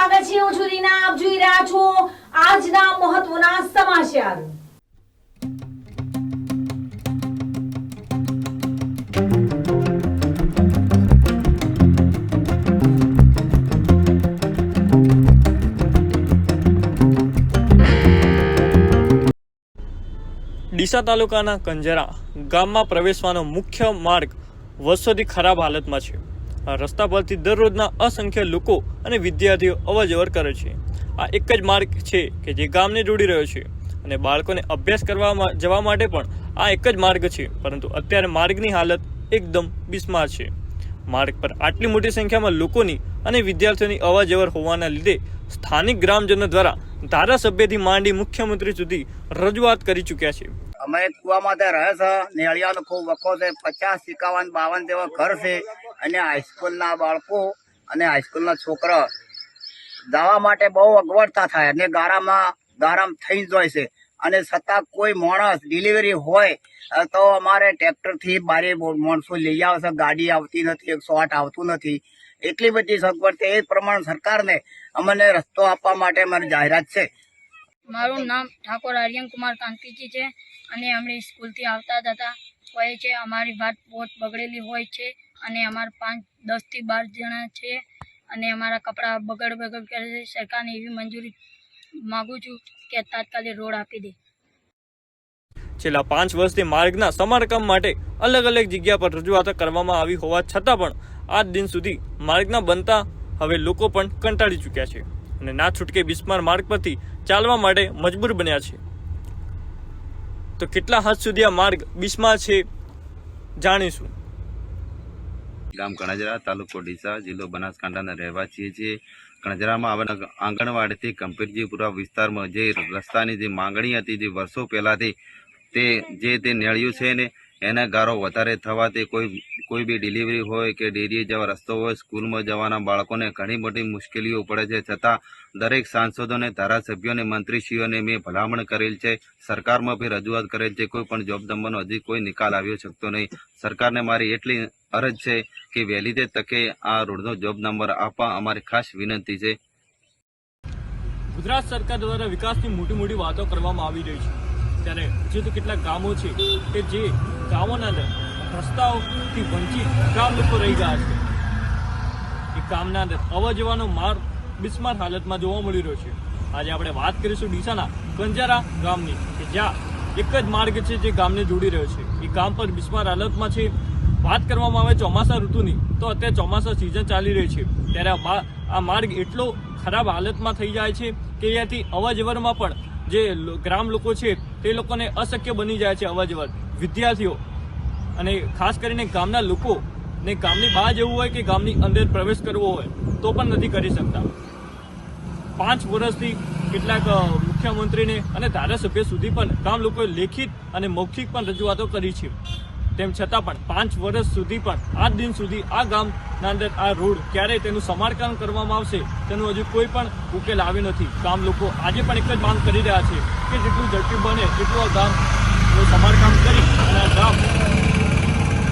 સ્વાગત છે હું છું રીના, આપ જોઈ રહ્યા છો આજના મહત્વના સમાચાર. ડીસા તાલુકાના કંજરા ગામમાં પ્રવેશવાનો મુખ્ય માર્ગ વર્ષોથી ખરાબ હાલતમાં છે. આ રસ્તા પરથી દરરોજના અસંખ્ય લોકો અને વિદ્યાર્થીઓ અવરજવર કરે છે. આ એક જ માર્ગ છે કે જે ગામને જોડી રહ્યો છે અને બાળકોને અભ્યાસ કરવા જવા માટે પણ આ એક જ માર્ગ છે, પરંતુ અત્યારે માર્ગની હાલત એકદમ બિસ્માર છે. માર્ગ પર આટલી મોટી સંખ્યામાં લોકોની અને વિદ્યાર્થીઓની અવરજવર હોવાના લીધે સ્થાનિક ગ્રામજનો દ્વારા ધારાસભ્યથી માંડી મુખ્યમંત્રી સુધી રજૂઆત કરી ચૂક્યા છે. અમે કુવામાં રહે છે, નેળિયાનો ખૂબ વખો છે, પચાસ એકાવન બાવન જેવા ઘર છે. અને હાઈસ્કૂલના બાળકો અને હાઈસ્કૂલના છોકરા જવા માટે બહુ અગવડતા થાય અને ગારામાં ગારામ થઈ જાય છે. અને છતાં કોઈ માણસ ડિલિવરી હોય તો અમારે ટ્રેક્ટરથી બારે માણસો લઈ આવે છે. ગાડી આવતી નથી, એકસો આઠ આવતું નથી. એટલી બધી સગવડ છે. એ પ્રમાણે સરકારને અમને રસ્તો આપવા માટે અમારે જાહેરાત છે. મારું નામ ઠાકોર આર્યન કુમાર કાંતિજી છે. અને અમે સ્કૂલથી આવતા જતા હોય છે, અમારી વાત બહુ બગડેલી હોય છે. અને અમારા પાંચ, દસથી બાર જણા છે અને અમારા કપડાં બગડ બગડ કરે છે. સરકારને એવી મંજૂરી માગું છું કે તાત્કાલિક રોડ આપી દે. છેલ્લા પાંચ વર્ષથી માર્ગના સમારકામ માટે અલગ અલગ જગ્યા પર રજૂઆત કરવામાં આવી હોવા છતાં પણ આજ દિન સુધી માર્ગના બનતા હવે લોકો પણ કંટાળી ચૂક્યા છે અને ના છૂટકે બિસ્માર માર્ગ પરથી ચાલવા માટે મજબૂર બન્યા છે. તો કેટલા હદ સુધી આ માર્ગ બિસ્માર છે જાણીશું. ગામ કણજરા તાલુકો ડીસા જિલ્લો બનાસકાંઠાના રહેવાસીએ છીએ કણજરામાં આવેલા આંગણવાડીથી કંપીરજીપુરા વિસ્તારમાં જે રસ્તાની જે માંગણી હતી જે વર્ષો પહેલાંથી તે જે તે નેળ્યું છે ને એને ગારો વધારે થવાથી કોઈ કોઈ બી ડિલિવરી હોય કે ડેરીએ જવા રસ્તો હોય, સ્કૂલમાં જવાના બાળકોને ઘણી મોટી મુશ્કેલીઓ પડે છે. છતાં દરેક સાંસદોને ધારાસભ્યોને મંત્રીશ્રીઓને મેં ભલામણ કરેલ છે. સરકારમાં બી રજૂઆત કરેલ છે. કોઈ પણ જોબ નંબરનો હજી કોઈ નિકાલ આવ્યો શકતો નહીં. સરકારને મારી એટલી અરજ છે કે વહેલી તે તકે આ રોડનો જોબ નંબર આપવા અમારી ખાસ વિનંતી છે. ગુજરાત સરકાર દ્વારા વિકાસની મોટી મોટી વાતો કરવામાં આવી રહી છે. ત્યારે જે કેટલાક ગામો છે કે જે ગામોના અંદર રસ્તાઓથી વંચિત ગામ લોકો રહી ગયા છે. એ ગામના અંદર અવર જવાનો માર્ગ બિસ્માર હાલતમાં જોવા મળી રહ્યો છે. આજે આપણે વાત કરીશું ડીસાના કંજારા ગામની, કે જ્યાં એક જ માર્ગ છે જે ગામને જોડી રહ્યો છે. એ ગામ પર બિસ્માર હાલતમાં છે. વાત કરવામાં આવે ચોમાસા ઋતુની, તો અત્યારે ચોમાસા સિઝન ચાલી રહી છે. ત્યારે આ માર્ગ એટલો ખરાબ હાલતમાં થઈ જાય છે કે અહીંયાથી અવર પણ જે ગ્રામ લોકો છે, તે લોકોને અશક્ય બની જાય છે અવાજ અવાજ. વિદ્યાર્થીઓ અને ખાસ કરીને ગામના લોકો ને ગામની બહાર જવું હોય કે ગામની અંદર પ્રવેશ કરવો હોય, તો પણ નથી કરી શકતા. પાંચ વર્ષથી કેટલાક મુખ્યમંત્રીને અને ધારાસભ્ય સુધી પણ ગામ લોકોએ લેખિત અને મૌખિક પણ રજૂઆતો કરી છે. તેમ છતાં પણ પાંચ વર્ષ સુધી પણ, આજ દિન સુધી આ ગામના અંદર આ રોડ ક્યારે તેનું સમારકામ કરવામાં આવશે, તેનું હજુ કોઈ પણ ઉકેલ આવ્યો નથી. ગામ લોકો આજે પણ એક જ માંગ કરી રહ્યા છે કે જેટલું ઝડપી બને એટલું આ ગામનું સમારકામ કરી અને આ ગામ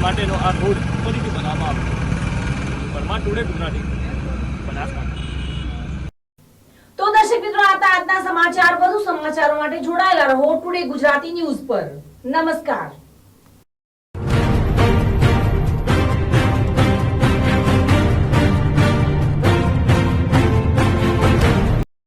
માટેનો આ રોડ ફરીથી બનાવવામાં આવે. પરમા ટુડે, ગુજરાતી. તો દર્શક હતા આજના સમાચાર. વધુ સમાચારો માટે જોડાયેલા રહો ટુડે ગુજરાતી ન્યૂઝ પર. નમસ્કાર.